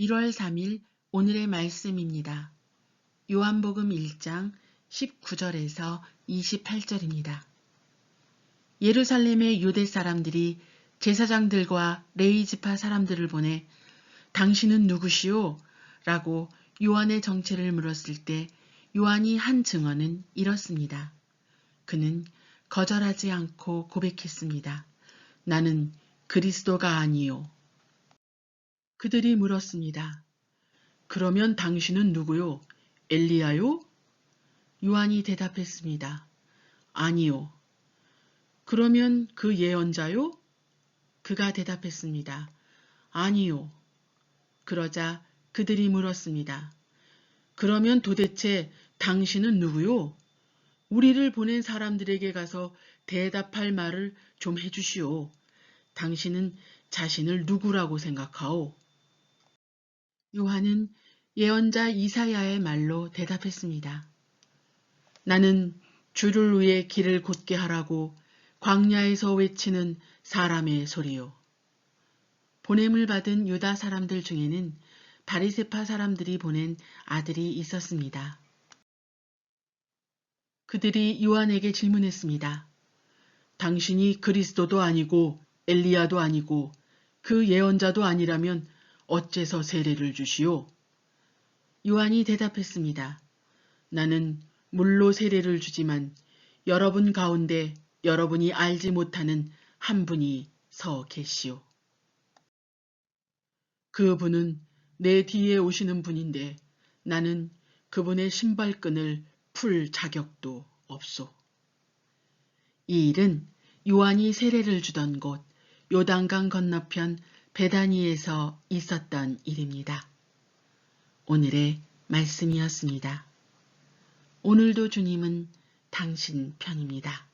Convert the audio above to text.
1월 3일 오늘의 말씀입니다. 요한복음 1장 19절에서 28절입니다. 예루살렘의 유대 사람들이 제사장들과 레이지파 사람들을 보내 당신은 누구시오? 라고 요한의 정체를 물었을 때 요한이 한 증언은 이렇습니다. 그는 거절하지 않고 고백했습니다. 나는 그리스도가 아니요. 그들이 물었습니다. 그러면 당신은 누구요? 엘리야요? 요한이 대답했습니다. 아니요. 그러면 그 예언자요? 그가 대답했습니다. 아니요. 그러자 그들이 물었습니다. 그러면 도대체 당신은 누구요? 우리를 보낸 사람들에게 가서 대답할 말을 좀 해주시오. 당신은 자신을 누구라고 생각하오? 요한은 예언자 이사야의 말로 대답했습니다. 나는 주를 위해 길을 곧게 하라고 광야에서 외치는 사람의 소리요. 보냄을 받은 유다 사람들 중에는 바리세파 사람들이 보낸 아들이 있었습니다. 그들이 요한에게 질문했습니다. 당신이 그리스도도 아니고 엘리야도 아니고 그 예언자도 아니라면 어째서 세례를 주시오? 요한이 대답했습니다. 나는 물로 세례를 주지만 여러분 가운데 여러분이 알지 못하는 한 분이 서 계시오. 그 분은 내 뒤에 오시는 분인데 나는 그분의 신발끈을 풀 자격도 없소. 이 일은 요한이 세례를 주던 곳 요단강 건너편 베다니에서 있었던 일입니다. 오늘의 말씀이었습니다. 오늘도 주님은 당신 편입니다.